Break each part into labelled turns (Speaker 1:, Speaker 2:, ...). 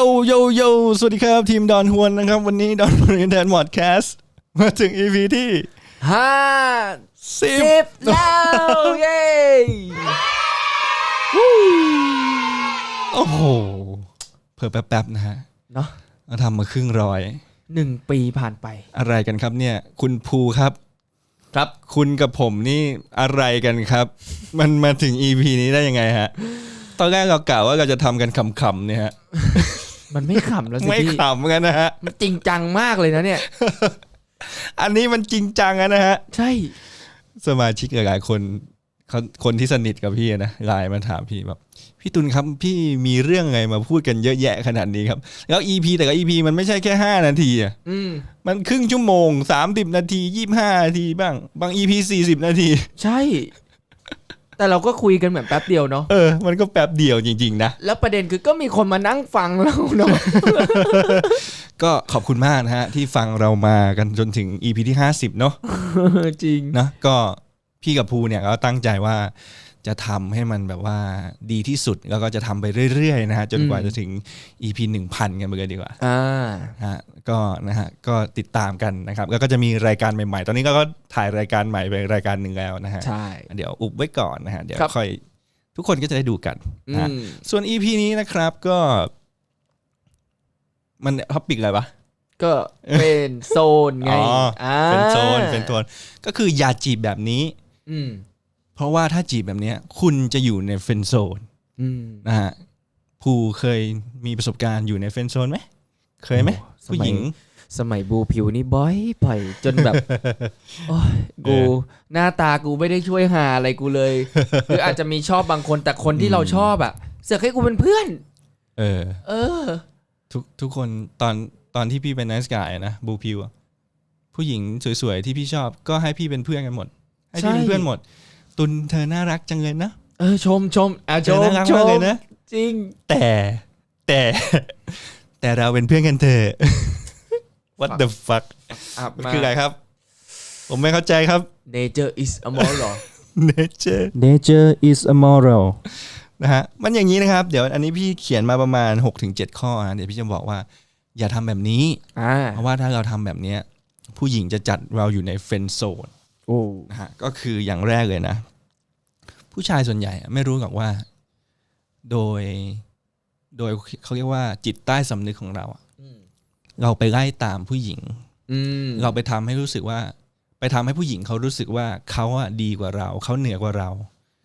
Speaker 1: โยโยโยสวัสดีครับ ทีมดอนฮวนนะครับ วันนี้ดอนฮวนแทนมอดแคสต์มาถึง EP ที่
Speaker 2: ห้า
Speaker 1: สิ
Speaker 2: สิ
Speaker 1: บบ
Speaker 2: แล้วเย้
Speaker 1: โอ้โหเพิ่มแป๊บๆนะฮะ
Speaker 2: เนาะ
Speaker 1: เราทำมาครึ่งร้อย
Speaker 2: หนึ่งปีผ่านไป
Speaker 1: อะไรกันครับเนี่ย คุณภูครับ
Speaker 2: ครับ
Speaker 1: คุณกับผมนี่อะไรกันครับ มันมาถึง EP นี้ได้ยังไงฮะตอนแรกเรากล่าวว่าเราจะทำกันขำๆเนี่ยฮะ
Speaker 2: มันไม่ขำแล้วสิ
Speaker 1: ไม่
Speaker 2: พี่
Speaker 1: ขำกันนะฮะ
Speaker 2: มันจริงจังมากเลยนะเนี่ย
Speaker 1: อันนี้มันจริงจังอะนะฮะ
Speaker 2: ใช่
Speaker 1: สมาชิกหลายๆคนเขาคนที่สนิทกับพี่นะไลน์มาถามพี่แบบพี่ตุลครับพี่มีเรื่องอะไรมาพูดกันเยอะแยะขนาดนี้ครับ แล้ว EP แต่ละ EP มันไม่ใช่แค่ 5 นาทีอะ
Speaker 2: อืม
Speaker 1: มันครึ่งชั่วโมง 30 นาที 25 นาทีบ้าง บาง EP 40 นาที
Speaker 2: ใช่ แต่เราก็คุยกันเหมือนแป๊บเดียวเนาะ
Speaker 1: เออ มันก็แป๊บเดียวจริง ๆ นะ
Speaker 2: แล้วประเด็นคือก็มีคนมานั่งฟังเราเนาะ
Speaker 1: ก็ขอบคุณมากนะฮะ ที่ฟังเรามากันจนถึง EP ที่ 50 เนาะ
Speaker 2: จริง
Speaker 1: นะก็พี่กับภูเนี่ยก็ตั้งใจว่า จะทำให้มันแบบว่าดีที่สุดแล้วก็จะทำไปเรื่อยๆนะฮะจนกว่า
Speaker 2: อืม
Speaker 1: จะถึง EP 1000 กันไปเลยดีกว่า
Speaker 2: อ่า
Speaker 1: ฮะก็นะฮะก็ติดตามกันนะครับ แล้วก็จะมีรายการใหม่ๆ ตอนนี้ก็ถ่ายรายการใหม่ไปรายการหนึ่งแล้วนะฮะ
Speaker 2: ใช่
Speaker 1: เดี๋ยวอุบไว้ก่อนนะฮะเดี๋ยว
Speaker 2: ครับ
Speaker 1: ค่อยทุกคนก็จะได้ดูกัน
Speaker 2: อื
Speaker 1: นะฮะ
Speaker 2: ม
Speaker 1: ส่วน EP นี้นะครับก็ มันท็อปิกอะไรปะ
Speaker 2: ก็เป็นโซนไง
Speaker 1: อ๋ออ่าเป็นโซน เป็นโซน ก็คืออย่าจีบแบบนี้
Speaker 2: อืม
Speaker 1: เพราะว่าถ้าจีบแบบเนี้ย คุณจะอยู่ในเฟรนด์โซน
Speaker 2: อืม
Speaker 1: นะฮะภูเคยมีประสบการณ์อยู่ในเฟรนด์โซนไหม เคยไหม
Speaker 2: โอ้สมัย
Speaker 1: ผู้หญิง
Speaker 2: สมัยบูผิวนี่บ่อยบ่อยจนแบบโอ้ยกู
Speaker 1: เออ
Speaker 2: หน้าตากูไม่ได้ช่วยหาอะไรกูเลยหรืออาจจะมีชอบบางคนแต่คนที่เราชอบอะ เสือกให้กูเป็นเพื่อน
Speaker 1: เออ
Speaker 2: เออ
Speaker 1: ทุกทุกคนตอนตอนที่พี่เป็นนักสกายนะบูพิวอะผู้หญิงสวยๆที่พี่ชอบก็ให้พี่เป็นเพื่อนกันหมด ให้พี่
Speaker 2: ใช่
Speaker 1: เป็นเพื่อนหมด ตุนเธอน่ารักจังเลยนะ
Speaker 2: เออชมชมอะ
Speaker 1: เธ
Speaker 2: ช
Speaker 1: อ
Speaker 2: ม
Speaker 1: น่ารัก
Speaker 2: ช
Speaker 1: มาก
Speaker 2: ม
Speaker 1: เลยนะ
Speaker 2: จริง
Speaker 1: แต่แต่ แต่เราเป็นเพื่อนกันเถอะ What the fuck
Speaker 2: อะ
Speaker 1: มัน
Speaker 2: มา
Speaker 1: คืออะไรครับ ผมไม่เข้าใจครับ
Speaker 2: nature is a moral
Speaker 1: nature
Speaker 3: Nature is a moral
Speaker 1: นะฮะมันอย่างนี้นะครับ เดี๋ยวอันนี้พี่เขียนมาประมาณ 6-7 ข้อนะเดี๋ยวพี่จะบอกว่า อย่าทำแบบนี้
Speaker 2: อ่า
Speaker 1: เพราะว่าถ้าเราทำแบบเนี้ยผู้หญิงจะจัดเราอยู่ในเฟรนด์โซน
Speaker 2: โอ้
Speaker 1: นะฮะก็คืออย่างแรกเลยนะ ผู้ชายส่วนใหญ่อะไม่รู้หรอกว่า โดย โดยเขาเรียกว่าจิตใต้สำนึกของเราอะเราไปไล่ตามผู้หญิง
Speaker 2: อืม
Speaker 1: เราไปทำให้รู้สึกว่า ไปทำให้ผู้หญิงเขารู้สึกว่าเขาอะดีกว่าเรา เขาเหนือกว่าเรา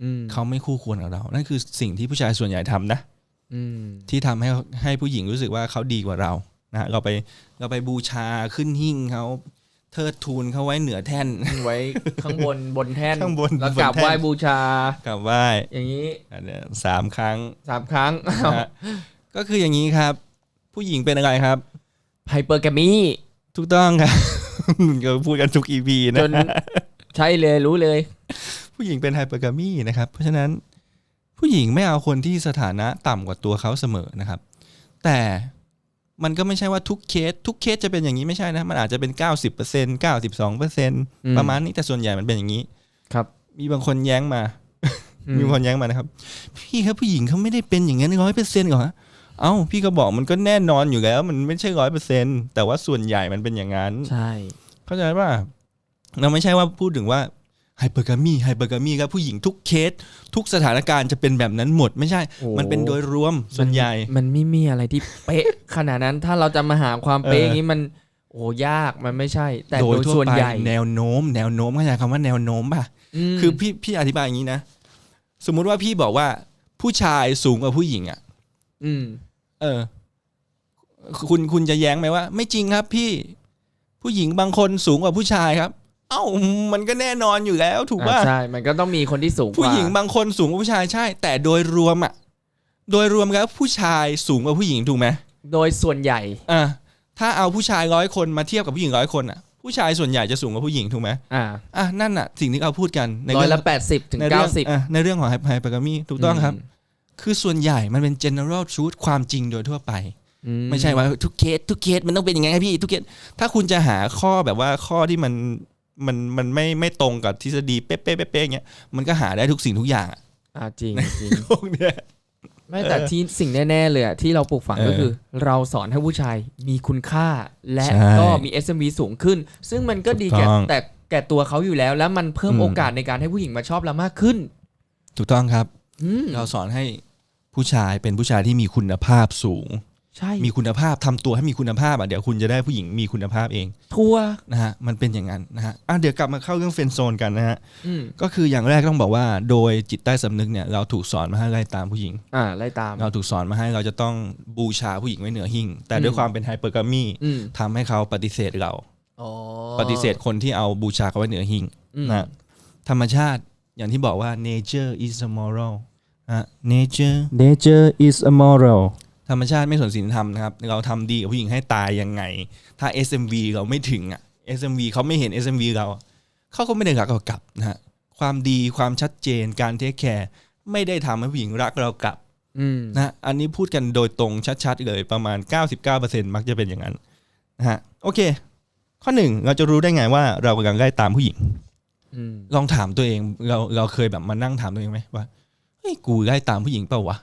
Speaker 2: อืม
Speaker 1: เขาไม่คู่ควรกับเรา นั่นคือสิ่งที่ผู้ชายส่วนใหญ่ทำนะ
Speaker 2: อืม
Speaker 1: ที่ทำให้ให้ผู้หญิงรู้สึกว่าเขาดีกว่าเรานะฮะเราไปเราไปบูชาขึ้นหิ้งเขา เทิดทูนเขาไว้เหนือแท่น
Speaker 2: ไว้ข้างบนบนแท่น
Speaker 1: ข้างบน
Speaker 2: แล้ว
Speaker 1: บน
Speaker 2: กราบ
Speaker 1: แท่น
Speaker 2: ไหว้บูชา
Speaker 1: กลับไหว้
Speaker 2: อย่างนี้
Speaker 1: อันเนี้ยสามครั้ง
Speaker 2: สามครั้ง
Speaker 1: นะฮะก็คืออย่างนี้ครับ ผู้หญิงเป็นอะไรครับ
Speaker 2: ไฮเปอร์แกมี
Speaker 1: ถูกต้องครับเราพูดกันทุกอีพีนะ
Speaker 2: จนใช่เลยรู้เลย
Speaker 1: ผู้หญิงเป็นไฮเปอร์กามีนะครับ เพราะฉะนั้นผู้หญิงไม่เอาคนที่สถานะต่ำกว่าตัวเขาเสมอนะครับ แต่ มันก็ไม่ใช่ว่าทุกเคสทุกเคสจะเป็นอย่างนี้ไม่ใช่นะ มันอาจจะเป็น 90% 92%ประมาณนี้แต่ส่วนใหญ่มันเป็นอย่างนี้
Speaker 2: ครับ
Speaker 1: มีบางคนแย้งมา มีบางคนแย้งมานะครับ พี่ครับผู้หญิงเขาไม่ได้เป็นอย่างนั้นร้อยเปอร์เซ็นต์หรอเอ้าพี่ก็บอกมันก็แน่นอนอยู่แล้ว มันไม่ใช่ร้อยเปอร์เซ็นต์แต่ว่าส่วนใหญ่มันเป็นอย่างนั้น
Speaker 2: ใช่
Speaker 1: เข้าใจป่ะเราไม่ใช่ว่าพูดถึงว่า ไฮเปอร์กามีไฮเปอร์กามีครับผู้หญิงทุกเคส ทุกสถานการณ์จะเป็นแบบนั้นหมด ไม่ใช่
Speaker 2: โอ้
Speaker 1: มันเป็นโดยรวมส่วนใหญ่
Speaker 2: มันไม่มีอะไรที่เป๊ะขนาดนั้นถ้าเราจะมาหาความเป๊ะ
Speaker 1: เออ
Speaker 2: อย่างนี้มันโอ้ยากมันไม่ใช่ แต่
Speaker 1: โด
Speaker 2: โด
Speaker 1: ย
Speaker 2: ย
Speaker 1: ทั่ว
Speaker 2: ส่วน
Speaker 1: ไป
Speaker 2: ใหญ่
Speaker 1: แนวโน้ม แนวโน้มเข้าใจคำว่าแนวโน้มป่ะ
Speaker 2: ม
Speaker 1: คือพี่พี่อธิบายอย่างนี้นะ สมมุติว่าพี่บอกว่า ผู้ชายสูงกว่าผู้หญิงอะ
Speaker 2: อืม
Speaker 1: เออ คุณคุณจะแย้งไหมว่า ไม่จริงครับ พี่ ผู้หญิงบางคนสูงกว่าผู้ชายครับ เอ้ามันก็แน่นอนอยู่แล้วถูกป่ะ
Speaker 2: อ่าใช่ มันก็ต้องมีคนที่สูงกว่า
Speaker 1: ผู้หญิงบางคนสูงกว่าผู้ชายใช่ แต่โดยรวมอะโดยรวมแล้วผู้ชายสูงกว่าผู้หญิงถูกไหม
Speaker 2: โดยส่วนใหญ่
Speaker 1: อะถ้าเอาผู้ชายร้อยคนมาเทียบกับผู้หญิงร้อยคนอะผู้ชายส่วนใหญ่จะสูงกว่าผู้หญิงถูกไหม
Speaker 2: อ่า
Speaker 1: อะนั่นอะสิ่งที่เราพูดกันใน
Speaker 2: ร้อย
Speaker 1: เรื่
Speaker 2: ละแปดสิบถึง
Speaker 1: ในเรื่
Speaker 2: เก้า
Speaker 1: อง
Speaker 2: สิบ
Speaker 1: อะในเรื่องของไฮเปอร์กามีถูกต้องครับ คือส่วนใหญ่มันเป็น general truth ความจริงโดยทั่วไปไม่ใช่ว่าทุกเคสทุกเคสมันต้องเป็นอย่างไงครับพี่ทุกเคสถ้าคุณจะหาข้อแบบว่าข้อที่มัน มันมันไม่ไม่ตรงกับทฤษฎีเป๊ะๆเป๊ะๆอย่างเงี้ยมันก็หาได้ทุกสิ่งทุกอย่างอะ
Speaker 2: อ่าจริงจริง
Speaker 1: พวกเนี้ย
Speaker 2: ไม่แต่ที่สิ่งแน่ๆเลยอะที่เราปลูกฝัง
Speaker 1: เออ
Speaker 2: ก็คือ เราสอนให้ผู้ชายมีคุณค่า และ
Speaker 1: ใช่
Speaker 2: ก็มี SMV สูงขึ้น ซึ่งมันก็ดี
Speaker 1: ถูก
Speaker 2: แก่
Speaker 1: ต้อง
Speaker 2: แต่แก่ตัวเขาอยู่แล้ว แล้วมันเพิ่ม
Speaker 1: อืม
Speaker 2: โอกาสในการให้ผู้หญิงมาชอบเรามากขึ้น
Speaker 1: ถูกต้องครับ
Speaker 2: อืม
Speaker 1: เราสอนให้ผู้ชายเป็นผู้ชายที่มีคุณภาพสูง
Speaker 2: ใช่
Speaker 1: มีคุณภาพทำตัวให้มีคุณภาพอะเดี๋ยวคุณจะได้ผู้หญิงมีคุณภาพเอง
Speaker 2: ทัวร์
Speaker 1: นะฮะมันเป็นอย่างนั้นนะฮะอะเดี๋ยวกลับมาเข้าเรื่องเฟรนด์โซนกันนะฮะ
Speaker 2: อืม
Speaker 1: ก็คืออย่างแรกต้องบอกว่า โดยจิตใต้สำนึกเนี่ยเราถูกสอนมาให้ไล่ตามผู้หญิง
Speaker 2: อ่าไล่ตาม
Speaker 1: เราถูกสอนมาให้เราจะต้องบูชาผู้หญิงไว้เหนือหิ่งแต่ด้วย
Speaker 2: อืม
Speaker 1: ความเป็นไฮเปอร์กามี
Speaker 2: อืม
Speaker 1: ทำให้เขาปฏิเสธเรา
Speaker 2: อ๋อ
Speaker 1: ปฏิเสธคนที่เอาบูชาเขาไว้เหนือหิ่ง
Speaker 2: อืม
Speaker 1: นะธรรมชาติอย่างที่บอกว่า nature is a moral อะ nature
Speaker 3: Nature is immoral.
Speaker 1: ธรรมชาติไม่สนศีลธรรมนะครับเราทำดีกับผู้หญิงให้ตายยังไง ถ้า SMV เราไม่ถึงอะ SMV เขาไม่เห็น SMV เราอะเขาก็ไม่ได้รักเรากลับนะฮะความดีความชัดเจนการเทคแคร์ไม่ได้ทำให้ผู้หญิงรักเรากลับ
Speaker 2: อืม
Speaker 1: นะอันนี้พูดกันโดยตรงชัดๆเลยประมาณ 99%มักจะเป็นอย่างนั้นนะฮะโอเค ข้อหนึ่งเราจะรู้ได้ไงว่าเรากำลังไล่ตามผู้หญิง
Speaker 2: อืม
Speaker 1: ลองถามตัวเองเราเราเคยแบบมานั่งถามตัวเองไหมว่าเฮ้ยกูไล่ตามผู้หญิงเปล่าวะ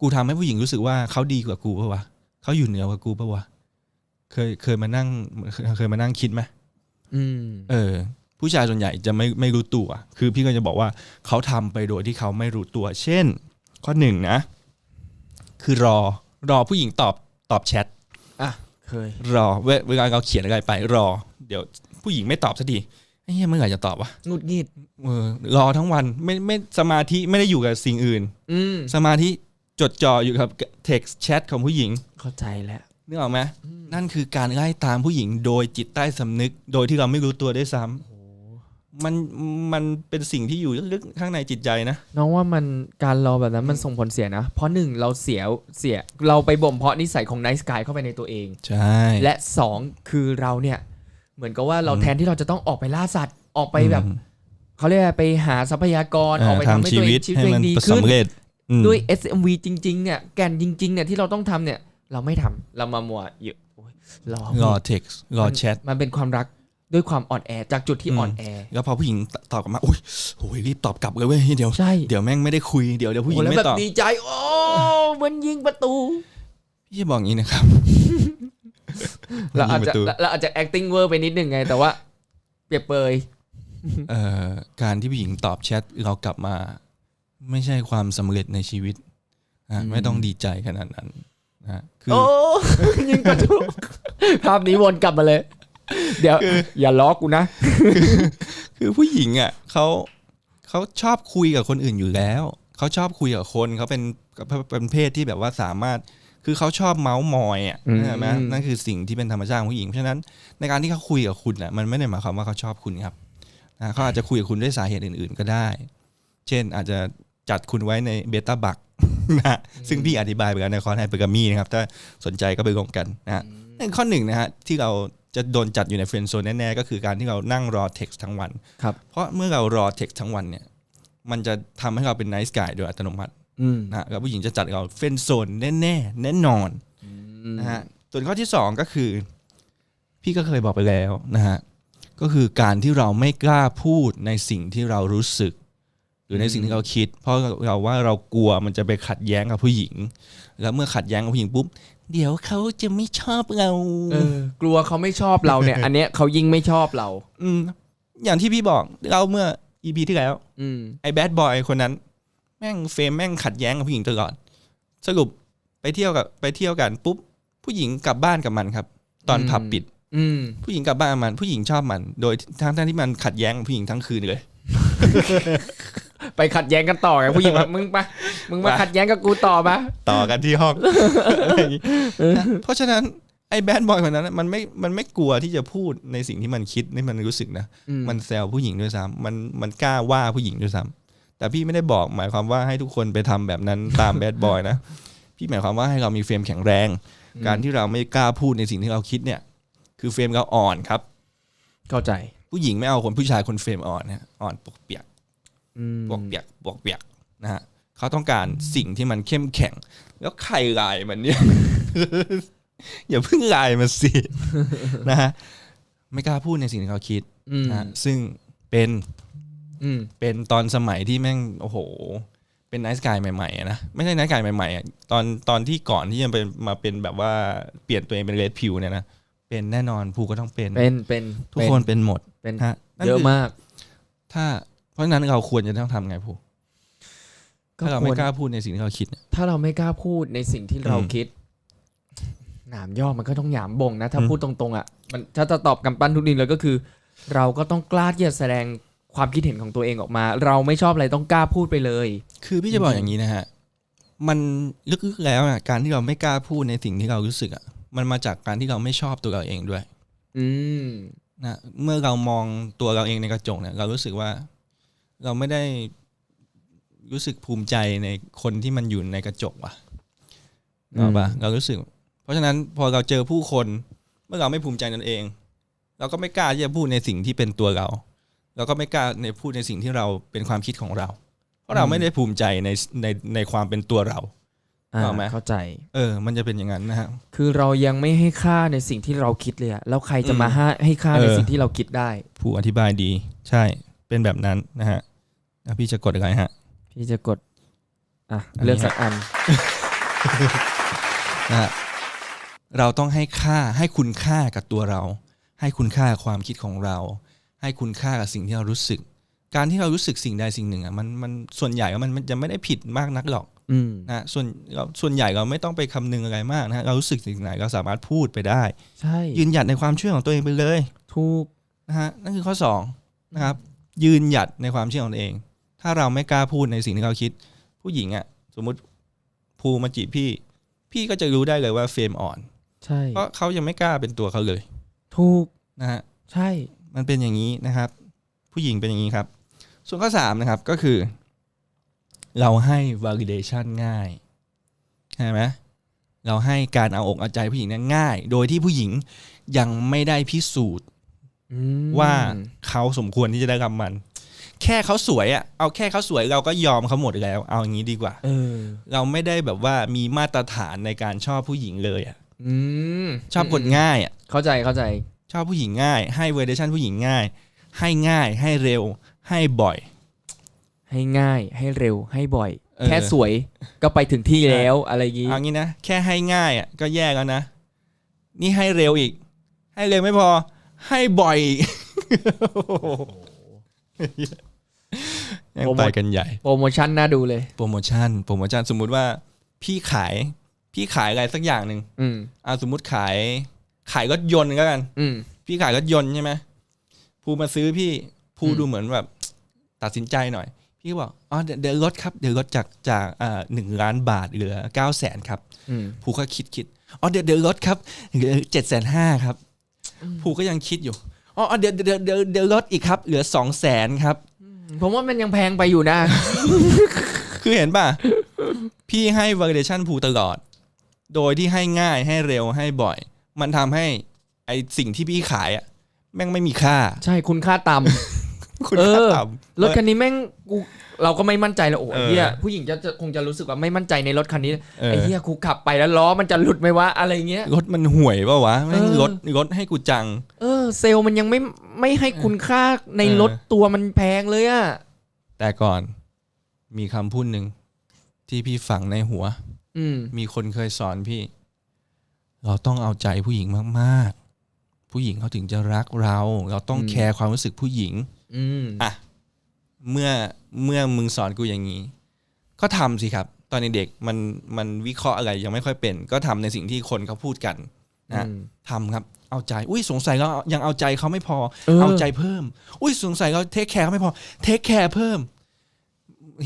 Speaker 1: กูทำให้ผู้หญิงรู้สึกว่าเขาดีกว่ากูเปล่าวะเขาอยู่เหนือกว่ากูเปล่าวะเคยเคยมานั่งเคยเคยมานั่งคิดไหม
Speaker 2: อืม
Speaker 1: เออ ผู้ชายส่วนใหญ่จะไม่ไม่รู้ตัว คือพี่ก็จะบอกว่าเขาทำไปโดยที่เขาไม่รู้ตัว เช่น ข้อหนึ่งนะ คือรอรอผู้หญิงตอบตอบแชท
Speaker 2: เคย
Speaker 1: รอเวเวลาเราเขียนอะไรไป รอ เดี๋ยวผู้หญิงไม่ตอบสักทีไอ้เหี้ยเมื่อไหร่จะตอบวะ
Speaker 2: หงุดหงิด
Speaker 1: เออรอทั้งวันไม่ไม่สมาธิไม่ได้อยู่กับสิ่งอื่น
Speaker 2: อืม
Speaker 1: สมาธิ จดจ่ออยู่กับ text chat ของผู้หญิง
Speaker 2: เข้าใจแล้ว
Speaker 1: นึกออกไหมนั่นคือการไล่ตามผู้หญิงโดยจิตใต้สำนึก โดยที่เราไม่รู้ตัวด้วยซ้ำมันมันเป็นสิ่งที่อยู่ลึกๆข้างในจิตใจนะ
Speaker 2: น้องว่ามันการรอแบบนั้นมันส่งผลเสียนะ เพราะหนึ่งเราเสียเสียเราไปบ่มเพาะนิสัยของไนท์สกายเข้าไปในตัวเอง
Speaker 1: ใช่
Speaker 2: และสองคือเราเนี่ย เหมือนกับว่าเรา
Speaker 1: อืม
Speaker 2: แทนที่เราจะต้องออกไปล่าสัตว์ออกไปแบบ
Speaker 1: อืม
Speaker 2: เขาเรียกอะไรไปหาทรัพยากรออกไปทำให้
Speaker 1: ทำชี
Speaker 2: ตัวเอ
Speaker 1: วิต
Speaker 2: งชีวิต
Speaker 1: ให้
Speaker 2: ตัวเอ
Speaker 1: มัน
Speaker 2: งดี
Speaker 1: ประส
Speaker 2: ขึ้น
Speaker 1: สำเร็จอืม
Speaker 2: ด้วย SMV จริง ๆ เนี่ยแก่นจริง ๆ เนี่ยที่เราต้องทำเนี่ย เราไม่ทำเรามามัวอยู่โอ๊ยรอ
Speaker 1: รอ text รอแชท
Speaker 2: มันเป็นความรักด้วยความอ่อนแอจากจุดที่
Speaker 1: อืม
Speaker 2: อ่อนแอ
Speaker 1: แล้วพอผู้หญิงตอบกลับมาอุ้ยโอ้ยรีบตอบกลับเลยเว้ยเดี๋ยว
Speaker 2: ใช่
Speaker 1: เดี๋ยวแม่งไม่ได้คุยเดี๋ยวเดี๋ยวผู้หญิง
Speaker 2: โอ้แล้ว
Speaker 1: ไม่
Speaker 2: แบบ
Speaker 1: ตอบ
Speaker 2: ดีใจ โอ้เหมันยิงประตู
Speaker 1: พี่จะบอกอย่างนี้นะครับ
Speaker 2: เราอาจจะ
Speaker 1: ยิงประตู
Speaker 2: เราอาจจะ acting เวอร์ไปนิดหนึ่งไง แต่ว่า เปรียบเปรย
Speaker 1: เอ่อการที่ผู้หญิงตอบแชทเรากลับมา ไม่ใช่ความสำเร็จในชีวิตนะไม่ต้องดีใจขนาดนั้นนะคือ
Speaker 2: โอ้ยิงประตูภาพนี้วนกลับมาเลย เดี๋ยว อย่าล้อกูนะ
Speaker 1: คือผู้หญิงอะเขาเขาชอบคุยกับคนอื่นอยู่แล้ว เขาชอบคุยกับคนเขาเป็นเป็นเพศที่แบบว่าสามารถคือเขาชอบเมาส์มอยอะ
Speaker 2: อืม
Speaker 1: ใช่ไหมนั่นคือสิ่งที่เป็นธรรมชาติของผู้หญิงเพราะฉะนั้นในการที่เขาคุยกับคุณอะมันไม่ได้หมายความว่าเขาชอบคุณครับนะเขาอาจจะคุยกับคุณด้วยสาเหตุอื่น ๆ ก็ได้ เช่นอาจจะ จัดคุณไว้ในเบต้าบักนะซึ่งพี่อธิบายไปแล้วในคอร์สไฮเปอร์กามีนะครับ ถ้าสนใจก็ไปลงกันนะฮะนั่นข้อหนึ่งนะฮะที่เราจะโดนจัดอยู่ในเฟรนด์โซนแน่ๆ ก็คือการที่เรานั่งรอเท็กซ์ทั้งวัน
Speaker 2: ครับ
Speaker 1: เพราะเมื่อเรารอเท็กซ์ทั้งวันเนี่ย มันจะทำให้เราเป็นไนท์กายโดยอัตโนมัติ
Speaker 2: อืม
Speaker 1: นะฮะแล้วผู้หญิงจะจัดเราเฟรนด์โซนแน่ๆ แน่นอนนะฮะส่วนข้อที่สองก็คือ พี่ก็เคยบอกไปแล้วนะฮะก็คือการที่เราไม่กล้าพูดในสิ่งที่เรารู้สึก หรือในสิ่งที่เราคิด เพราะเราว่าเรากลัวมันจะไปขัดแย้งกับผู้หญิง แล้วเมื่อขัดแย้งกับผู้หญิงปุ๊บเดี๋ยวเขาจะไม่ชอบเรา
Speaker 2: เออกลัวเขาไม่ชอบเราเนี่ย อันเนี้ยเขายิ่งไม่ชอบเรา
Speaker 1: อืมอย่างที่พี่บอกเราเมื่อ EP ที่แล้ว
Speaker 2: อืม
Speaker 1: ไอ้แบดบอยคนนั้น แม่งเฟรมแม่งขัดแย้งกับผู้หญิงตลอด สรุปไปเที่ยวกับไปเที่ยวกันปุ๊บผู้หญิงกลับบ้านกับมันครับ ตอน
Speaker 2: อืม
Speaker 1: ผับปิด
Speaker 2: อืม
Speaker 1: ผู้หญิงกลับบ้านกับมัน ผู้หญิงชอบมัน โดยทั้งทั้งที่มันขัดแย้งกับผู้หญิงทั้งคืนเลย
Speaker 2: ไปขัดแย้งกันต่อไงผู้หญิงแบบมึงปะมึงมา
Speaker 1: ไป
Speaker 2: ขัดแย้งกับกูต่อปะ
Speaker 1: ต่อกันที่ห้องอะไรอย่างงี้นะเพราะฉะนั้นไอ้แบดบอยคนนั้นน่ะมันไม่มันไม่กลัวที่จะพูดในสิ่งที่มันคิดที่มันรู้สึกนะ
Speaker 2: อื
Speaker 1: มันแซวผู้หญิงด้วยซ้ำมันมันกล้าว่าผู้หญิงด้วยซ้ำแต่พี่ไม่ได้บอกหมายความว่าให้ทุกคนไปทำแบบนั้นตามแบดบอยนะพี่หมายความว่าให้เรามีเฟรมแข็งแรง การที่เราไม่กล้าพูดในสิ่งที่เราคิดเนี่ย คือเฟรมเราอ่อนครับ
Speaker 2: เข้าใจ
Speaker 1: ผู้หญิงไม่เอาคนผู้ชายคนเฟรมอ่อนนะอ่อนปวกเปียก
Speaker 2: อืม
Speaker 1: ปวกเปียกปวกเปียกนะฮะเขาต้องการสิ่งที่มันเข้มแข็ง แล้วใครลายมันเนี่ย อย่าเพิ่งลายมันสินะฮะไม่กล้าพูดในสิ่งที่เขาคิด
Speaker 2: อืม
Speaker 1: นะฮะซึ่งเป็น
Speaker 2: อืม
Speaker 1: เป็นตอนสมัยที่แม่งโอ้โห เป็นไนท์กายใหม่ๆอะนะไม่ใช่ไนท์กายใหม่ๆอะตอนตอนที่ก่อนที่จะเป็นมาเป็นแบบว่าเปลี่ยนตัวเองเป็นเรดพิวเนี่ยนะเป็นแน่นอนภูก็ต้องเป็น
Speaker 2: เป็นเป็น
Speaker 1: ทุกคนเป็นหมด
Speaker 2: เป็น
Speaker 1: ฮะนั่น
Speaker 2: เยอะ
Speaker 1: คือ
Speaker 2: มาก
Speaker 1: ถ้าเพ ราะฉะนั้นเราควรจะต้องทำไงภู
Speaker 2: ก็
Speaker 1: ถ้าเรา
Speaker 2: คว
Speaker 1: ไม่
Speaker 2: ร
Speaker 1: กล้าพูดในสิ่งที่เราคิดเนี่ย
Speaker 2: ถ้าเราไม่กล้าพูดในสิ่งที่เรา
Speaker 1: อืม
Speaker 2: คิด หนามย่อมันก็ต้องหยามบ่งนะ ถ้า
Speaker 1: อืม
Speaker 2: พูดตรงๆอะมันถ้าจะตอบกำปั้นทุกดินเลยก็คือ เราก็ต้องกล้าที่จะแสดงความคิดเห็นของตัวเองออกมา เราไม่ชอบอะไรต้องกล้าพูดไปเลย
Speaker 1: คือพี่จะบอกอย่างนี้นะฮะ มันลึกๆแล้วอะการที่เราไม่กล้าพูดในสิ่งที่เรารู้สึกอะมันมาจากการที่เราไม่ชอบตัวเราเองด้วย
Speaker 2: อืม
Speaker 1: นะเมื่อเรามองตัวเราเองในกระจกเนี่ย เรารู้สึกว่า เราไม่ได้รู้สึกภูมิใจในคนที่มันอยู่ในกระจกว่ะ
Speaker 2: อืม
Speaker 1: เอาปะเรารู้สึก เพราะฉะนั้นพอเราเจอผู้คน เมื่อเราไม่ภูมิใจนั่นเอง เราก็ไม่กล้าที่จะพูดในสิ่งที่เป็นตัวเรา เราก็ไม่กล้าในพูดในสิ่งที่เราเป็นความคิดของเรา เพราะเราไม่ได้ภูมิใจในในในความเป็นตัวเรา
Speaker 2: อ่า
Speaker 1: เอาไหม
Speaker 2: เข้าใจ
Speaker 1: เออ มันจะเป็นอย่างนั้นนะฮะ
Speaker 2: คือเรายังไม่ให้ค่าในสิ่งที่เราคิดเลยอะแล้วใครจะมา
Speaker 1: อืม
Speaker 2: ให้ให้ค่าใน
Speaker 1: เออ
Speaker 2: สิ่งที่เราคิดได้
Speaker 1: ผู้อธิบายดี ใช่ เป็นแบบนั้นนะฮะ แล้วพี่จะกดอะไรฮะ
Speaker 2: พี่จะกด อะ
Speaker 1: อันนี้
Speaker 2: เลือกสักอัน
Speaker 1: นะฮะเราต้องให้ค่าให้คุณค่ากับตัวเรา ให้คุณค่ากับความคิดของเรา ให้คุณค่ากับสิ่งที่เรารู้สึก การที่เรารู้สึกสิ่งใดสิ่งหนึ่งอะมันมันส่วนใหญ่แล้วมันมันจะไม่ได้ผิดมากนักหรอก
Speaker 2: อืม
Speaker 1: นะส่วนเราส่วนใหญ่เราไม่ต้องไปคำนึงอะไรมากนะฮะเรารู้สึกสิ่งไหนเราสามารถพูดไปได้
Speaker 2: ใช่
Speaker 1: ยืนหยัดในความเชื่อของตัวเองไปเลย
Speaker 2: ถูก
Speaker 1: นะฮะนั่นคือข้อสองนะครับยืนหยัดในความเชื่อของตัวเอง ถ้าเราไม่กล้าพูดในสิ่งที่เราคิด ผู้หญิงอะ สมมุติภูมาจีบพี่ พี่ก็จะรู้ได้เลยว่าเฟรมอ่อน
Speaker 2: ใช่
Speaker 1: เพราะเขายังไม่กล้าเป็นตัวเขาเลย
Speaker 2: ถูก
Speaker 1: นะฮะ
Speaker 2: ใช่
Speaker 1: มันเป็นอย่างนี้นะครับ ผู้หญิงเป็นอย่างนี้ครับ ส่วนข้อสามนะครับก็คือ เราให้ validation ง่ายใช่ไหมเราให้การเอาอกเอาใจผู้หญิงนั้นง่าย โดยที่ผู้หญิงยังไม่ได้พิสูจน์
Speaker 2: อืม
Speaker 1: ว่าเขาสมควรที่จะได้รับมัน แค่เขาสวยอะเอาแค่เขาสวยเราก็ยอมเขาหมดแล้ว เอาอย่างนี้ดีกว่า
Speaker 2: เออ
Speaker 1: เราไม่ได้แบบว่ามีมาตรฐานในการชอบผู้หญิงเลยอะ
Speaker 2: อืม
Speaker 1: ชอบคนง่ายอะ
Speaker 2: เข้าใจเข้าใจ
Speaker 1: ชอบผู้หญิงง่าย ให้เวอร์ชันผู้หญิงง่าย ให้ง่ายให้เร็ว ให้บ่อย
Speaker 2: ให้ง่ายให้เร็วให้บ่อย
Speaker 1: เออ
Speaker 2: แค่สวยก็ไปถึงที่แล้วอะไรอย่างงี้
Speaker 1: เอางี้นะ แค่ให้ง่ายอะก็แย่แล้วนะ นี่ให้เร็วอีก ให้เร็วไม่พอ ให้บ่อยอีก ยังไปกันใหญ่
Speaker 2: โปรโมชั่นน่าดูเลย
Speaker 1: โปรโมชั่น โปรโมชั่นสมมุติว่าพี่ขาย พี่ขายอะไรสักอย่างหนึ่ง
Speaker 2: อืม
Speaker 1: อ่าสมมุติขาย ขายรถยนต์ก็กัน
Speaker 2: อืม
Speaker 1: พี่ขายรถยนต์ใช่ไหมภูมาซื้อพี่ภู
Speaker 2: อืม
Speaker 1: ดูเหมือนแบบ ตัดสินใจหน่อย พี่ก็บอกอ๋อเดี๋ยวเดี๋ยวลดครับเดี๋ยวลดจากจากอ่าหนึ่งล้านบาทเหลือเก้าแสนครับ
Speaker 2: อืม
Speaker 1: ภูก็คิดคิดอ๋อเดี๋ยวเดี๋ยวลดครับเหลือเจ็ดแสนห้าครับภูก็ยังคิดอยู่อ๋อเดี๋ยวเดี๋ยวเดี๋ยวเดี๋ยวลดอีกครับ เหลือสองแสนครับ
Speaker 2: ผมว่ามันยังแพงไปอยู่นะ
Speaker 1: คือเห็นป่ะ พี่ให้ validation ภูตลอด โดยที่ให้ง่ายให้เร็วให้บ่อย มันทำให้ไอสิ่งที่พี่ขายอะแม่งไม่มีค่า
Speaker 2: ใช่คุณค่าต่ำ
Speaker 1: คุณ
Speaker 2: เอ
Speaker 1: ค่า
Speaker 2: อ
Speaker 1: ต่ำ
Speaker 2: รถคันนี้แม่งกูเราก็ไม่มั่นใจแล้วโอ้
Speaker 1: เออ
Speaker 2: เฮียผู้หญิงจะจะคงจะรู้สึกว่าไม่มั่นใจในรถคันนี้
Speaker 1: เออ
Speaker 2: ไอ้เฮียกูขับไปแล้วล้อมันจะหลุดไหมวะอะไรเงี้ย
Speaker 1: รถมันห่วยป่าวะแม่ง
Speaker 2: เออ
Speaker 1: รถรถให้กูจัง
Speaker 2: เออ เซลล์มันยังไม่ไม่ให้คุณค่าใน
Speaker 1: เออ
Speaker 2: รถตัวมันแพงเลยอะ
Speaker 1: แต่ก่อนมีคำพูดหนึ่งที่พี่ฝังในหัว
Speaker 2: อืม
Speaker 1: มีคนเคยสอนพี่ เราต้องเอาใจผู้หญิงมากๆ ผู้หญิงเขาถึงจะรักเรา เราต้อง
Speaker 2: อืม
Speaker 1: แคร์ความรู้สึกผู้หญิง
Speaker 2: อืม
Speaker 1: อะเมื่อเมื่อมึงสอนกูอย่างนี้ ก็ทำสิครับ ตอนเด็กๆมันมันวิเคราะห์อะไรยังไม่ค่อยเป็น ก็ทำในสิ่งที่คนเขาพูดกัน นะ
Speaker 2: อืม
Speaker 1: ทำครับเอาใจ อุ้ยสงสัยเรายังเอาใจเขาไม่พอ
Speaker 2: เออ
Speaker 1: เอาใจเพิ่ม อุ้ยสงสัยเราเทคแคร์เขาไม่พอ เทคแคร์เพิ่ม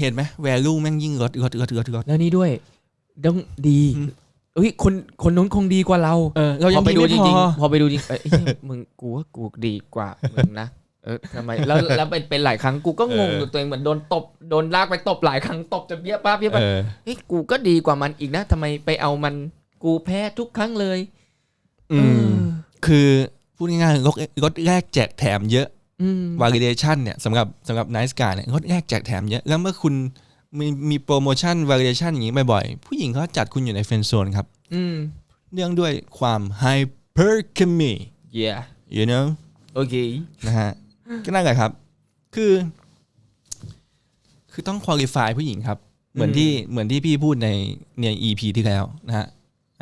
Speaker 1: เห็นไหมแวลูแม่งยิ่งลดลดลดลดลด
Speaker 2: แล้วนี่ด้วยต้องดี
Speaker 1: อืม
Speaker 2: เอ้ยคนคนนู้นคงดีกว่าเรา
Speaker 1: เออเรา
Speaker 2: พ
Speaker 1: ยั
Speaker 2: องไป
Speaker 1: ดี
Speaker 2: ดู
Speaker 1: ไม่
Speaker 2: จ
Speaker 1: พ
Speaker 2: ริง
Speaker 1: อ
Speaker 2: ๆพอไปดูจริงเอ้ยเหี้ยมึงกูว่ากูดีกว่ามึงนะเออทำไมแล้วแล้วเป็นเป็นหลายครั้งกูก็งง
Speaker 1: เออ
Speaker 2: กับตัวเองเหมือนโดนตบโดนลากไปตบหลายครั้งตบจนเบี้ยป้าเบี้ยป้า
Speaker 1: เออ
Speaker 2: เฮ้ยกูก็ดีกว่ามันอีกนะทำไมไปเอามันกูแพ้ทุกครั้งเลย
Speaker 1: อืม คือพูดง่ายๆรถรถแรกแจกแถมเยอะ
Speaker 2: อืม
Speaker 1: validation เนี่ยสำหรับสำหรับ nice guy เนี่ยรถแรกแจกแถมเยอะแล้วเมื่อคุณมีมีโปรโมชั่น validation อย่างนี้บ่อยๆ ผู้หญิงเขาจัดคุณอยู่ในเฟรนด์โซนครับ
Speaker 2: อืม
Speaker 1: เนื่องด้วยความ hypercamy
Speaker 2: yeah
Speaker 1: you know
Speaker 2: โอเค
Speaker 1: นะฮะก็นั่นแหละครับ คือ คือต้อง qualify ผู้หญิงครับ เหมือนที่เหมือนที่พี่พูดในใน EP ที่แล้วนะฮะ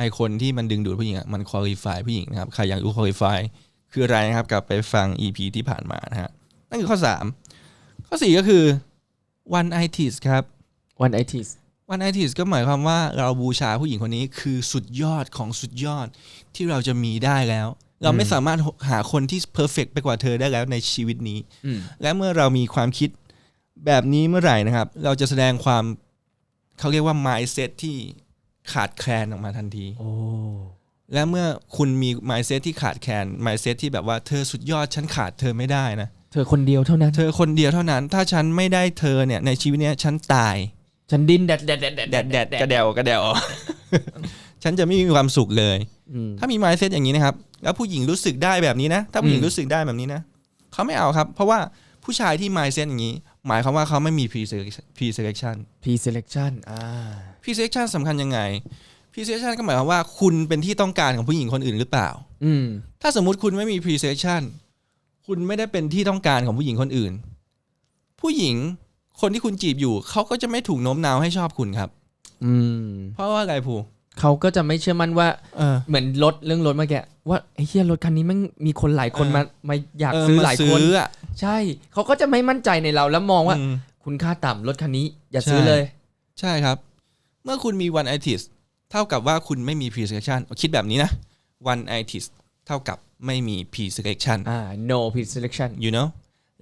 Speaker 1: ไอคนที่มันดึงดูดผู้หญิงอะมันคุริฟายผู้หญิงนะครับใครอยากรู้คุริฟายคืออะไรนะครับ กลับไปฟัง EP ที่ผ่านมานะฮะนั่นคือข้อ 3 ข้อ 4 ก็คือ one itis ครับ
Speaker 2: วันไอทิส
Speaker 1: one itis ก็หมายความว่าเราบูชาผู้หญิงคนนี้คือสุดยอดของสุดยอดที่เราจะมีได้แล้ว เราไม่สามารถหาคนที่เพอร์เฟกไปกว่าเธอได้แล้วในชีวิตนี้
Speaker 2: อืม
Speaker 1: และเมื่อเรามีความคิดแบบนี้เมื่อไหร่นะครับ เราจะแสดงความเขาเรียกว่า mindset ที่ ขาดแคลนออกมาทันที
Speaker 2: โอ้
Speaker 1: และเมื่อคุณมี mindset ที่ขาดแคลน mindset ที่แบบว่าเธอสุดยอดฉันขาดเธอไม่ได้นะ
Speaker 2: เธอคนเดียวเท่านั้น
Speaker 1: เธอคนเดียวเท่านั้น ถ้าฉันไม่ได้เธอเนี่ยในชีวิตเนี้ยฉันตาย
Speaker 2: ฉันดิ้นแดดแดดแดด
Speaker 1: แดดแดดกระเดวกระเดว ฉันจะไม่มีความสุขเลย
Speaker 2: อืม
Speaker 1: ถ้ามี mindset อย่างนี้นะครับ แล้วผู้หญิงรู้สึกได้แบบนี้นะ ถ้าผู้หญิง
Speaker 2: อืม
Speaker 1: รู้สึกได้แบบนี้นะเขาไม่เอาครับ เพราะว่าผู้ชายที่ mindset อย่างนี้ หมายความว่าเขาไม่มี pre selection
Speaker 2: P selection อ่า
Speaker 1: pre selection สำคัญยังไง pre selection ก็หมายความว่าคุณเป็นที่ต้องการของผู้หญิงคนอื่นหรือเปล่า
Speaker 2: อืม
Speaker 1: ถ้าสมมุติคุณไม่มี pre selection คุณไม่ได้เป็นที่ต้องการของผู้หญิงคนอื่น ผู้หญิงคนที่คุณจีบอยู่ เขาก็จะไม่ถูกโน้มน้าวให้ชอบคุณครับ
Speaker 2: อืม
Speaker 1: เพราะว่าอะไรภู
Speaker 2: เขาก็จะไม่เชื่อมั่นว่า
Speaker 1: เออ
Speaker 2: เหมือนรถเรื่องรถเมื่อกี้ว่าไอ้เฮียรถคันนี้แมันมีคนหลายคน
Speaker 1: เออ
Speaker 2: มามาอยาก
Speaker 1: เซื้
Speaker 2: อ
Speaker 1: ม
Speaker 2: หลายคน
Speaker 1: ซื้ออะ
Speaker 2: ใช่ เขาก็จะไม่มั่นใจในเราแล้วมองว่า
Speaker 1: อืม
Speaker 2: คุณค่าต่ำรถคันนี้อย่าซื้อ
Speaker 1: ใช่
Speaker 2: เลย
Speaker 1: ใช่ครับ เมื่อคุณมี one itis เท่ากับว่าคุณไม่มี pre selection คิดแบบนี้นะ one itis เท่ากับไม่มี pre selection
Speaker 2: อ่า no P selection
Speaker 1: you know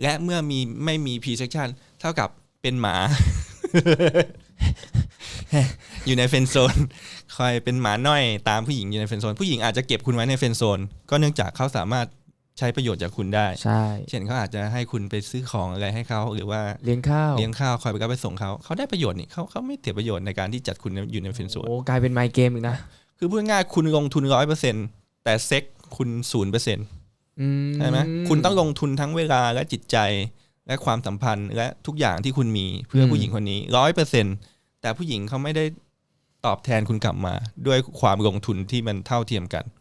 Speaker 1: และเมื่อมีไม่มี pre selection เท่ากับเป็นหมา อยู่ในเฟนโซนคอยเป็นหมาน้อยตามผู้หญิงอยู่ในเฟนโซนผู้หญิงอาจจะเก็บคุณไว้ในเฟนโซนก็เนื่องจากเขาสามารถ ใช้ประโยชน์จากคุณได้
Speaker 2: ใช่
Speaker 1: เช่นเขาอาจจะให้คุณไปซื้อของอะไรให้เขาหรือว่า
Speaker 2: เลี้ยงข้าว
Speaker 1: เลี้ยงข้าวคอยไปรับไปส่งเขาเขาได้ประโยชน์นี่เขาเขาไม่เสียประโยชน์ในการที่จัดคุณอยู่ในเฟนโซน
Speaker 2: โอ้กลายเป็นไมเกมอีกนะ
Speaker 1: คือพูดง่ายๆคุณลงทุนร้อยเปอร์เซ็นแต่เซ็กคุณศูนย์เปอร์เซ็น
Speaker 2: อื
Speaker 1: ใช่ไหมคุณต้องลงทุนทั้งเวลาและจิตใจและความสัมพันธ์และทุกอย่างที่คุณมีเพื่อผู้หญิงคนนี้ร้อยเปอร์เซ็นแต่ผู้หญิงเขาไม่ได้ตอบแทนคุณกลับมา ด้วยความลงทุนที่มันเท่าเทียมกัน
Speaker 2: อืม
Speaker 1: นะ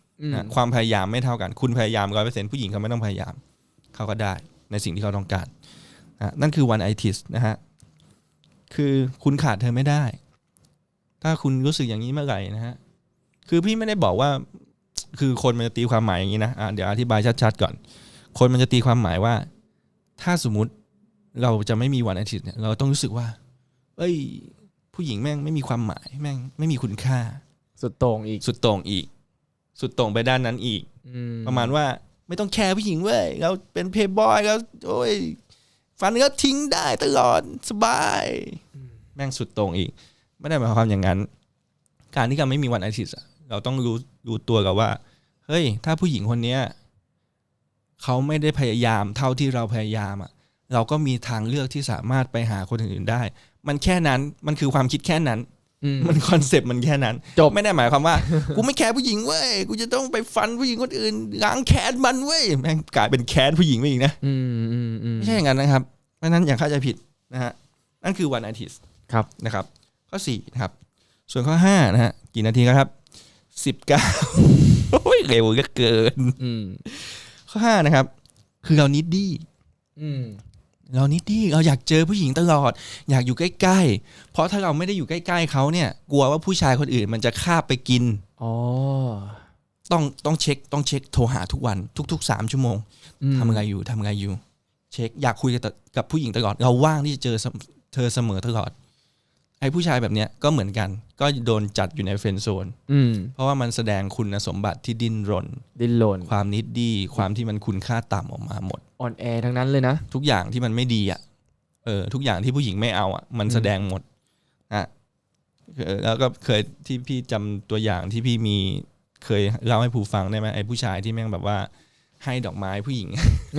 Speaker 1: ความพยายามไม่เท่ากัน คุณพยายามร้อยเปอร์เซ็นผู้หญิงเขาไม่ต้องพยายาม เขาก็ได้ในสิ่งที่เขาต้องการนะนั่นคือ one itis นะฮะ คือคุณขาดเธอไม่ได้ ถ้าคุณรู้สึกอย่างนี้เมื่อไหร่นะฮะ คือพี่ไม่ได้บอกว่า คือคนมันจะตีความหมายอย่างนี้นะอะเดี๋ยวอธิบายชัดๆก่อน คนมันจะตีความหมายว่า ถ้าสมมุติเราจะไม่มีวันอาทิตย์เนี่ยเราต้องรู้สึกว่า เอ้ย ผู้หญิงแม่งไม่มีความหมายแม่งไม่มีคุณค่า
Speaker 2: สุดโต่งอีก
Speaker 1: สุดโต่งอีก สุดโต่งไปด้านนั้นอีก
Speaker 2: อื
Speaker 1: ประมาณว่าไม่ต้องแคร์ผู้หญิงเว้ยเราเป็นเพย์บอยเราโอ้ยฟันก็ทิ้งได้ตลอดสบาย แม่งสุดโต่งอีก ไม่ได้หมายความอย่างนั้น การที่เราไม่มีวันอาทิตย์อะเราต้องรู้รู้ตัวกับว่า เฮ้ย ถ้าผู้หญิงคนเนี้ยเขาไม่ได้พยายามเท่าที่เราพยายามอะเราก็มีทางเลือกที่สามารถไปหาคนอื่นๆได้ มันแค่นั้นมันคือความคิดแค่นั้น
Speaker 2: อื ม
Speaker 1: มันคอนเซปต์มันแค่นั้น
Speaker 2: จบ
Speaker 1: ไม่ได้หมายความว่า กูไม่แคร์ผู้หญิงเว้ยกูจะต้องไปฟันผู้หญิงคนอื่นล้างแค้นมันเว้ยแม่งกลายเป็นแค้นผู้หญิงไปอีกนะ
Speaker 2: อืมอืมอืม
Speaker 1: ไม่ใช่อย่างนั้นนะครับ เพราะฉะนั้นอย่าเข้าใจผิดนะฮะนั่นคือวันอาทิตย์
Speaker 2: ครับ
Speaker 1: นะครับ ข้อสี่นะครับ ส่วนข้อห้านะฮะกี่นาทีแล้วครับสิบเก้าโอ้ยเร็วเหลือเกิน
Speaker 2: อืม
Speaker 1: ข้อห้านะครับ คือเรานิดดี้
Speaker 2: อืม
Speaker 1: เรานิดดี้เราอยากเจอผู้หญิงตลอด อยากอยู่ใกล้ๆ เพราะถ้าเราไม่ได้อยู่ใกล้ๆเขาเนี่ย กลัวว่าผู้ชายคนอื่นมันจะคาบไปกิน
Speaker 2: อ๋อ
Speaker 1: ต้องต้องเช็คต้องเช็คโทรหาทุกวันทุกๆสามชั่วโมง
Speaker 2: อืม
Speaker 1: ทำอะไรอยู่ทำอะไรอยู่ เช็คอยากคุยกับกับผู้หญิงตลอด เราว่างที่จะเจอเสมเธอเสมอตลอด ไอ้ผู้ชายแบบเนี้ยก็เหมือนกัน ก็โดนจัดอยู่ในเฟรนด์โซน
Speaker 2: อืม
Speaker 1: เพราะว่ามันแสดงคุณสมบัติที่ดิ้นรน
Speaker 2: ดิ้นรน
Speaker 1: ความนิดดี ความที่มันคุณค่าต่ำออกมาหมด
Speaker 2: อ่อนแอทั้งนั้นเลยนะ
Speaker 1: ทุกอย่างที่มันไม่ดีอะเออทุกอย่างที่ผู้หญิงไม่เอาอะมัน
Speaker 2: อืม
Speaker 1: แสดงหมดอะเออแล้วก็เคยที่พี่จำตัวอย่างที่พี่มีเคยเล่าให้ผู้ฟังได้ไหมไอ้ผู้ชายที่แม่งแบบว่าให้ดอกไม้ผู้หญิง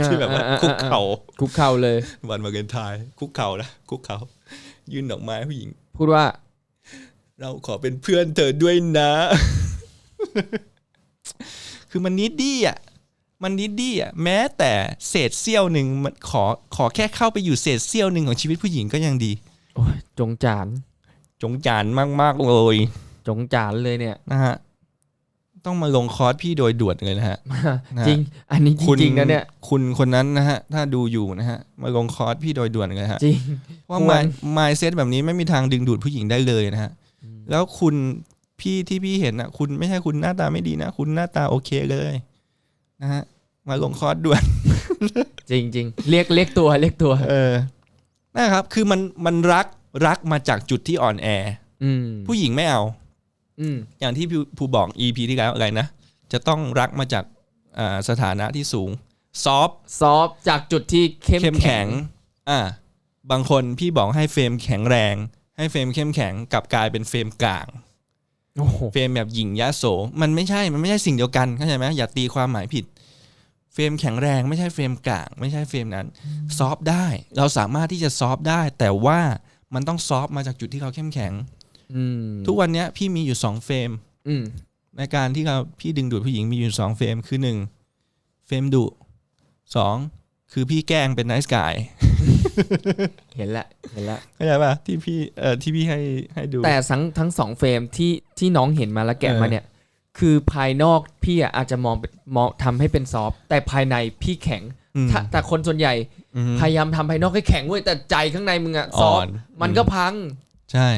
Speaker 1: ที่แบบว่า
Speaker 2: อ่อ่
Speaker 1: คุกเข่า
Speaker 2: คุกเข่าเลย
Speaker 1: วันวาเลนไทน์คุกเข่านะคุกเข่า ยื่นดอกไม้ผู้หญิง
Speaker 2: พูดว่า
Speaker 1: เราขอเป็นเพื่อนเธอด้วยนะ คือมันนิดดี้อะ มันนิดดี้อะ แม้แต่เศษเสี้ยวหนึ่งมันขอขอแค่เข้าไปอยู่เศษเสี้ยวหนึ่งของชีวิตผู้หญิงก็ยังดี
Speaker 2: โอ้ยจงจาน
Speaker 1: จงจานมากๆเลย
Speaker 2: จงจานเลยเนี่ย
Speaker 1: นะฮะ ตต้องมาลงคอร์สพี่โดยด่วนเลยนะฮะนะ
Speaker 2: จริง อันนี้จ
Speaker 1: คุณ
Speaker 2: ริงๆนะเนี่ย
Speaker 1: คุณคนนั้นนะฮะ ถ้าดูอยู่นะฮะ มาลงคอร์สพี่โดยด่วนเลยฮะ
Speaker 2: จริง
Speaker 1: ว่า
Speaker 2: ควร
Speaker 1: มายเซตแบบนี้ไม่มีทางดึงดูดผู้หญิงได้เลยนะฮะ แล้วคุณพี่ที่พี่เห็นอะ คุณไม่ใช่คุณหน้าตาไม่ดีนะ คุณหน้าตาโอเคเลย นะฮะ มาลงคอร์สด่วน
Speaker 2: จริงจริงเรียกเรียกตัวเรียกตัว
Speaker 1: เออนะครับ คือมันมันรักรักมาจากจุดที่อ่อนแอ
Speaker 2: อืม
Speaker 1: ผู้หญิงไม่เอา
Speaker 2: อืม
Speaker 1: อย่างที่ผู้ผู้บอก EP ที่แล้วอะไรนะ จะต้องรักมาจากอ่าสถานะที่สูงซอฟ
Speaker 2: ซอฟต์จากจุดที่เข้ม
Speaker 1: เข้ม
Speaker 2: แข็
Speaker 1: แข็
Speaker 2: ง
Speaker 1: งอ่าบางคนพี่บอกให้เฟรมแข็งแรง ให้เฟรมเข้มแข็งกลับกลายเป็นเฟรมกลาง
Speaker 2: โอ้โห
Speaker 1: เฟรมแบบหญิงยะโสมันไม่ใช่มันไม่ใช่สิ่งเดียวกันเข้าใจไหมอย่าตีความหมายผิด เฟรมแข็งแรงไม่ใช่เฟรมกลาง ไม่ใช่เฟรมนั้น ซอฟต์ได้ เราสามารถที่จะซอฟต์ได้ แต่ว่ามันต้องซอฟต์มาจากจุดที่เขาเข้มแข็ง
Speaker 2: อืม
Speaker 1: ทุกวันเนี้ยพี่มีอยู่สองเฟรม
Speaker 2: อืม
Speaker 1: ในการที่เราพี่ดึงดูดผู้หญิงมีอยู่สองเฟรมคือหนึ่งเฟรมดุสองคือพี่แกล้งเป็นไนส์กาย
Speaker 2: เห็นละเห็นละ
Speaker 1: เข้าใจป่ะที่พี่เอ่อที่พี่ให้ให้ดู
Speaker 2: แต่ทั้งทั้งสองเฟรมที่ที่น้องเห็นมาแล้วแกะ
Speaker 1: เออ
Speaker 2: มาเนี่ย คือภายนอกพี่อะอาจจะมองเป็นมองทำให้เป็นซอฟต์แต่ภายในพี่แข็ง
Speaker 1: อืม
Speaker 2: ถ้าแต่คนส่วนใหญ่
Speaker 1: อืม
Speaker 2: พยายามทำภายนอกให้แข็งเว้ยแต่ใจข้างในมึงอะซอฟ
Speaker 1: อ่อน
Speaker 2: ต์มันก็พัง
Speaker 1: ใช่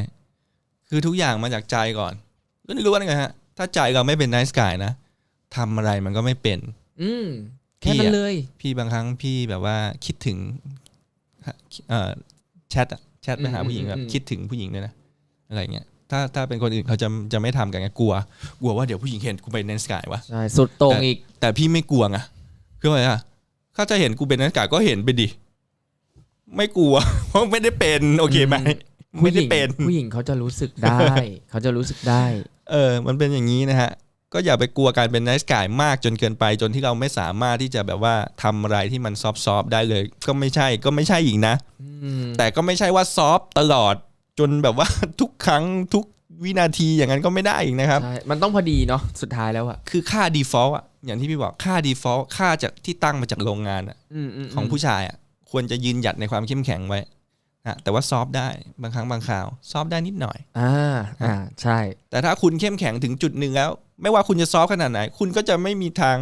Speaker 1: คือทุกอย่างมาจากใจก่อนก็ไม่รู้ว่าไงฮะ ถ้าใจเราไม่เป็นไนส์กายนะทำอะไรมันก็ไม่เป็น
Speaker 2: อืม
Speaker 1: พี่
Speaker 2: แค่นั้น
Speaker 1: อะ
Speaker 2: เลย
Speaker 1: พี่บางครั้งพี่แบบว่าคิดถึงเอ่อแชทอะแชทไปหาผู้หญิงแบบคิดถึงผู้หญิงด้วยนะอะไรเงี้ยถ้าถ้าเป็นคนอื่นเขาจะจะไม่ทำกันไงกลัว กลัวว่าเดี๋ยวผู้หญิงเห็นกูไปในสกายวะ
Speaker 2: ใช่สุดโต่งอีก
Speaker 1: แต่พี่ไม่กลัวไงคืออะไรอะถ้าจะเห็นกูเป็นในสกายก็เห็นไปดิไม่กลัวเพราะไม่ได้เป็นโอเคไหม
Speaker 2: ผู้
Speaker 1: ไม่
Speaker 2: ห
Speaker 1: ได้
Speaker 2: ญิง
Speaker 1: เป็น
Speaker 2: ผู้หญิงเขาจะรู้สึกได้ เขาจะรู้สึกได้
Speaker 1: เออ มันเป็นอย่างนี้นะฮะ ก็อย่าไปกลัวการเป็นไนส์กายมากจนเกินไป จนที่เราไม่สามารถที่จะแบบว่าทำอะไรที่มันซอฟต์ๆได้เลย ก็ไม่ใช่ก็ไม่ใช่อีกนะ
Speaker 2: อืม
Speaker 1: แต่ก็ไม่ใช่ว่าซอฟต์ตลอดจนแบบว่าทุกครั้งทุกวินาทีอย่างนั้นก็ไม่ได้อีกนะครับ
Speaker 2: ใช่มันต้องพอดีเนาะสุดท้ายแล้วอะ
Speaker 1: คือค่า default อะอย่างที่พี่บอกค่า default ค่าจากที่ตั้งมาจากโรงงานอะ
Speaker 2: อืมอืม
Speaker 1: ของผู้ชายอะควรจะยืนหยัดในความเข้มแข็งไว้ นะแต่ว่าซอฟต์ได้บางครั้งบางคราว ซอฟต์ได้นิดหน่อย
Speaker 2: อ่าอ่าใช่
Speaker 1: แต่ถ้าคุณเข้มแข็งถึงจุดหนึ่งแล้ว ไม่ว่าคุณจะซอฟต์ขนาดไหน คุณก็จะไม่มีทาง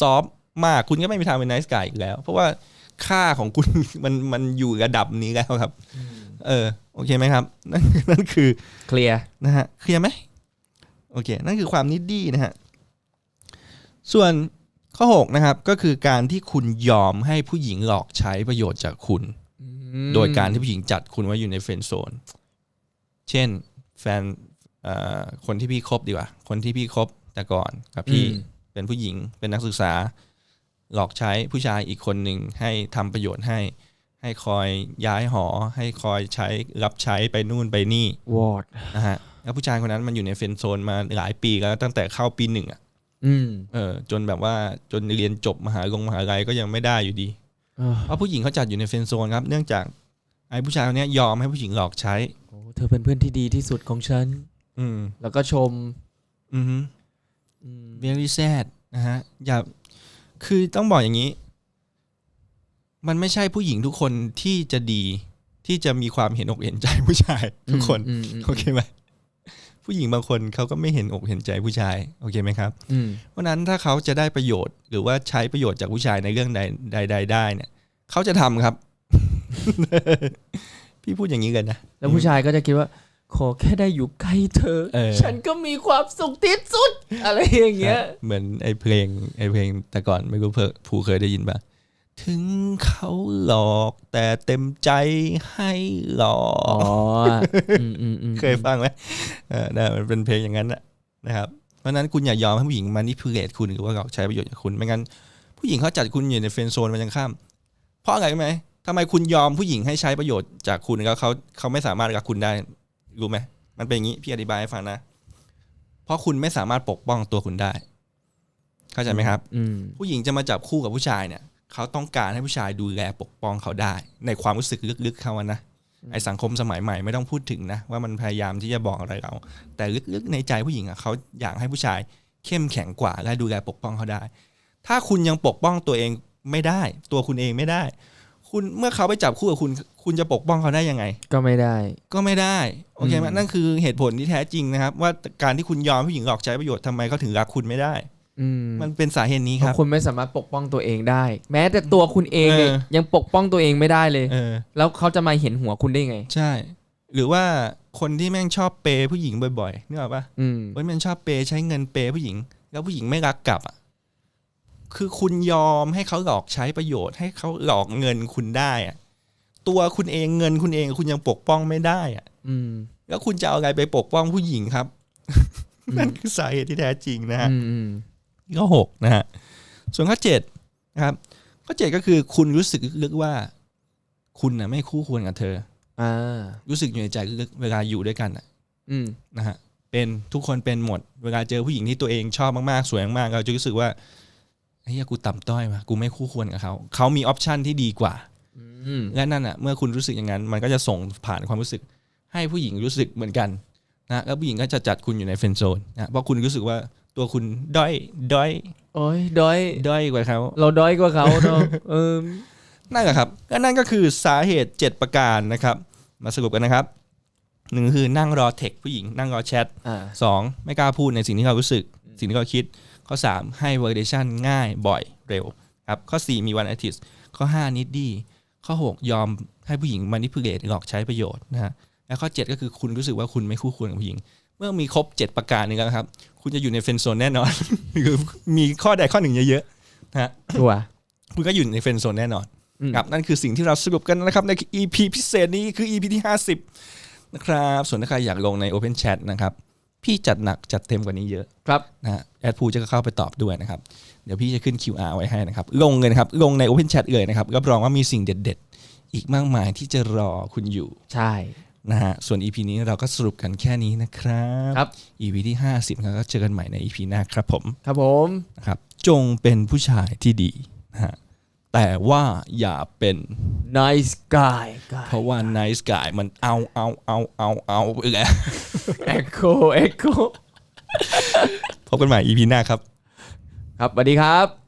Speaker 1: ซอฟต์มาก คุณก็ไม่มีทางเป็นไนส์กายอีกแล้ว เพราะว่าค่าของคุณมันมันอยู่ระดับนี้แล้วครับ เออ โอเคไหมครับ นั่นนั่นคือ
Speaker 2: เคลียร์
Speaker 1: นะฮะเคลียร์ไหมโอเค นั่นคือความนิดดี้นะฮะส่วนข้อ 6 นะครับ ก็คือการที่คุณยอมให้ผู้หญิงหลอกใช้ประโยชน์จากคุณ โดยการที่ผู้หญิงจัดคุณไว้อยู่ในเฟรนด์โซน เช่น แฟนเอ่อคนที่พี่คบดีกว่า คนที่พี่คบแต่ก่อนกับพี่
Speaker 2: อืม
Speaker 1: เป็นผู้หญิงเป็นนักศึกษา หลอกใช้ผู้ชายอีกคนหนึ่งให้ทำประโยชน์ให้ ให้คอยย้ายหอ ให้คอยใช้รับใช้ไปนู่นไปนี่
Speaker 2: วอร์ด
Speaker 1: นะฮะแล้วผู้ชายคนนั้นมันอยู่ในเฟรนด์โซนมาหลายปีแล้วตั้งแต่เข้าปีหนึ่งอะ
Speaker 2: อืม
Speaker 1: เออ จนแบบว่าจนเรียนจบมหาลงมหาลัยก็ยังไม่ได้อยู่ดี
Speaker 2: เออ
Speaker 1: เพราะผู้หญิงเขาจัดอยู่ในเฟรนด์โซนครับ เนื่องจากไอ้ผู้ชายคนเนี้ยยอมให้ผู้หญิงหลอกใช้
Speaker 2: โอ้เธอเป็นเพื่อนที่ดีที่สุดของฉัน
Speaker 1: อืม
Speaker 2: แล้วก็ชม
Speaker 1: อือฮึ
Speaker 2: อืม
Speaker 1: very sad นะฮะ อย่า คือต้องบอกอย่างนี้ มันไม่ใช่ผู้หญิงทุกคนที่จะดีที่จะมีความเห็นอกเห็นใจผู้ชายทุกคน
Speaker 2: อืมอืม
Speaker 1: โอเคไหม ผู้หญิงบางคนเขาก็ไม่เห็นอกเห็นใจผู้ชายโอเคไหมครับ
Speaker 2: อืม
Speaker 1: เพราะฉะนั้นถ้าเขาจะได้ประโยชน์ หรือว่าใช้ประโยชน์จากผู้ชายในเรื่องใดใดใดได้เนี่ยเขาจะทำครับ พี่พูดอย่างนี้กันนะ
Speaker 2: แล้วผู้ชายก็จะคิดว่า ขอแค่ได้อยู่ใกล้เธอ
Speaker 1: เออ
Speaker 2: ฉันก็มีความสุขที่สุด อะไรอย่างเงี้ย
Speaker 1: เหมือนไอ้เพลงไอ้เพลงแต่ก่อนไม่รู้เพอผู้เคยได้ยินปะ ถึงเขาหลอกแต่เต็มใจให้หลอ
Speaker 2: อ๋อกอืมอืมอืม
Speaker 1: เคยฟังไหมเออนะมันเป็นเพลงอย่างนั้นนะนะครับ เพราะฉะนั้นคุณอย่ายอมให้ผู้หญิงมานิพูเลตคุณหรือว่าหลอกใช้ประโยชน์จากคุณ ไม่งั้นผู้หญิงเขาจัดคุณอยู่ในเฟรนด์โซนมันยังข้าม เพราะอะไรรู้ไหมทำไมคุณยอมผู้หญิงให้ใช้ประโยชน์จากคุณแล้วเขาเขาไม่สามารถกับคุณได้รู้ไหมมันเป็นอย่างนี้พี่อธิบายให้ฟังนะ เพราะคุณไม่สามารถปกป้องตัวคุณได้ เข้าใจไหมครับ
Speaker 2: อืม
Speaker 1: ผู้หญิงจะมาจับคู่กับผู้ชายเนี่ย เขาต้องการให้ผู้ชายดูแลปกป้องเขาได้ ในความรู้สึกลึกๆเขาอะนะไอสังคมสมัยใหม่ไม่ต้องพูดถึงนะว่ามันพยายามที่จะบอกอะไรเรา แต่ลึกๆในใจผู้หญิงอะเขาอยากให้ผู้ชายเข้มแข็งกว่าและดูแลปกป้องเขาได้ ถ้าคุณยังปกป้องตัวเองไม่ได้ ตัวคุณเองไม่ได้ คุณเมื่อเขาไปจับคู่กับคุณ คุณจะปกป้องเขาได้ยังไง
Speaker 2: ก็ไม่ได้
Speaker 1: ก็ไม่ได้โอเคไหม
Speaker 2: อืม
Speaker 1: นั่นคือเหตุผลที่แท้จริงนะครับ ว่าการที่คุณยอมผู้หญิงหลอกใช้ประโยชน์ทำไมเขาถึงรักคุณไม่ได้
Speaker 2: อื ม
Speaker 1: มันเป็นสาเหตุนี้
Speaker 2: เพ
Speaker 1: ครับ
Speaker 2: ราะคุณไม่สามารถปกป้องตัวเองได้ แม้แต่ตัวคุณเองเนี่ย
Speaker 1: เออ
Speaker 2: ยังปกป้องตัวเองไม่ได้เลย
Speaker 1: เออ
Speaker 2: แล้วเขาจะมาเห็นหัวคุณได้ไง
Speaker 1: ใช่ หรือว่าคนที่แม่งชอบเปย์ผู้หญิงบ่อยๆนึกออกปะ
Speaker 2: อืม
Speaker 1: ว่ามันชอบเปย์ใช้เงินเปย์ผู้หญิง แล้วผู้หญิงไม่รักกลับอะคือคุณยอมให้เขาหลอกใช้ประโยชน์ ให้เขาหลอกเงินคุณได้อะตัวคุณเองเงินคุณเองคุณยังปกป้องไม่ได้อะ
Speaker 2: อืม
Speaker 1: แล้วคุณจะเอาอะไรไปปกป้องผู้หญิงครับ
Speaker 2: อืม
Speaker 1: นั่นคือสาเหตุที่แท้จริงนะฮะ
Speaker 2: อืมอืม
Speaker 1: ข้อหกนะฮะส่วนข้อเจ็ดนะครับข้อเจ็ดก็คือคุณรู้สึกลึกๆว่า คุณน่ะไม่คู่ควรกับเธอ
Speaker 2: อ่า
Speaker 1: รู้สึกอยู่ในใจลึกๆเวลาอยู่ด้วยกันน่ะ
Speaker 2: อืม
Speaker 1: นะฮะเป็นทุกคนเป็นหมด เวลาเจอผู้หญิงที่ตัวเองชอบมากๆสวยมากๆเราจะรู้สึกว่าเฮ้ยกูต่ำต้อยว่ะกูไม่คู่ควรกับเขาเขามีออปชันที่ดีกว่า
Speaker 2: อืม
Speaker 1: และนั่นอะเมื่อคุณรู้สึกอย่างนั้น มันก็จะส่งผ่านความรู้สึก ให้ผู้หญิงรู้สึกเหมือนกันนะแล้วผู้หญิงก็จะจัดคุณอยู่ในเฟรนด์โซนนะเพราะคุณรู้สึกว่า ตัวคุณด้อยด้อย
Speaker 2: โอ้ยด้อย
Speaker 1: ด้อยกว่าเขา
Speaker 2: เราด้อยกว่าเขาเนาะเออ
Speaker 1: นั่นแหละครับและนั่นก็คือสาเหตุ 7 ประการนะครับ มาสรุปกันนะครับหนึ่งคือนั่งรอเทคผู้หญิงนั่งรอแชท
Speaker 2: อ่า
Speaker 1: สองไม่กล้าพูดในสิ่งที่เขารู้สึก สิ่งที่เขาคิด ข้อ 3 ให้ validation ง่ายบ่อยเร็วครับข้อ 4 มีวันอาทิตย์ข้อ 5 นิดดี ข้อ 6 ยอมให้ผู้หญิง manipulate หลอกใช้ประโยชน์นะฮะและข้อ 7 ก็คือคุณรู้สึกว่าคุณไม่คู่ควรกับผู้หญิง เมื่อมีครบ 7 ประการนี้แล้วครับ คุณจะอยู่ในเฟรนด์โซนแน่นอน คือมีข้อใดข้อหนึ่งเยอะๆนะฮะ
Speaker 2: ชัวร์
Speaker 1: คุณก็อยู่ในเฟรนด์โซนแน่นอน
Speaker 2: อืม
Speaker 1: ครับนั่นคือสิ่งที่เราสรุปกันนะครับ ใน EP พิเศษนี้คือ EP ที่ 50 นะครับ ส่วนถ้าใครอยากลงใน Open Chat นะครับ พี่จัดหนักจัดเต็มกว่านี้เยอะ
Speaker 2: ครับ
Speaker 1: นะฮะแอดพูจะเข้าไปตอบด้วยนะครับ เดี๋ยวพี่จะขึ้น QR ไว้ให้นะครับ ลงเลยนะครับ ลงใน Open Chat เลยนะครับรับรองว่ามีสิ่งเด็ด ๆ อีกมากมายที่จะรอคุณอยู่
Speaker 2: ใช่
Speaker 1: นะฮะส่วน EP นี้เราก็สรุปกันแค่นี้นะครับ
Speaker 2: ครับ
Speaker 1: EP ที่ 50ครับก็เจอกันใหม่ใน EP หน้าครับผม
Speaker 2: ครับผม
Speaker 1: นะครับจงเป็นผู้ชายที่ดีนะฮะแต่ว่าอย่าเป็น
Speaker 2: nice guy
Speaker 1: เพราะว่า nice guy มันเอาเอาเอาเอาเอาไปแล้ว
Speaker 2: echo echo
Speaker 1: พบกันใหม่ EP หน้าครับ
Speaker 2: ครับสวัสดีครับ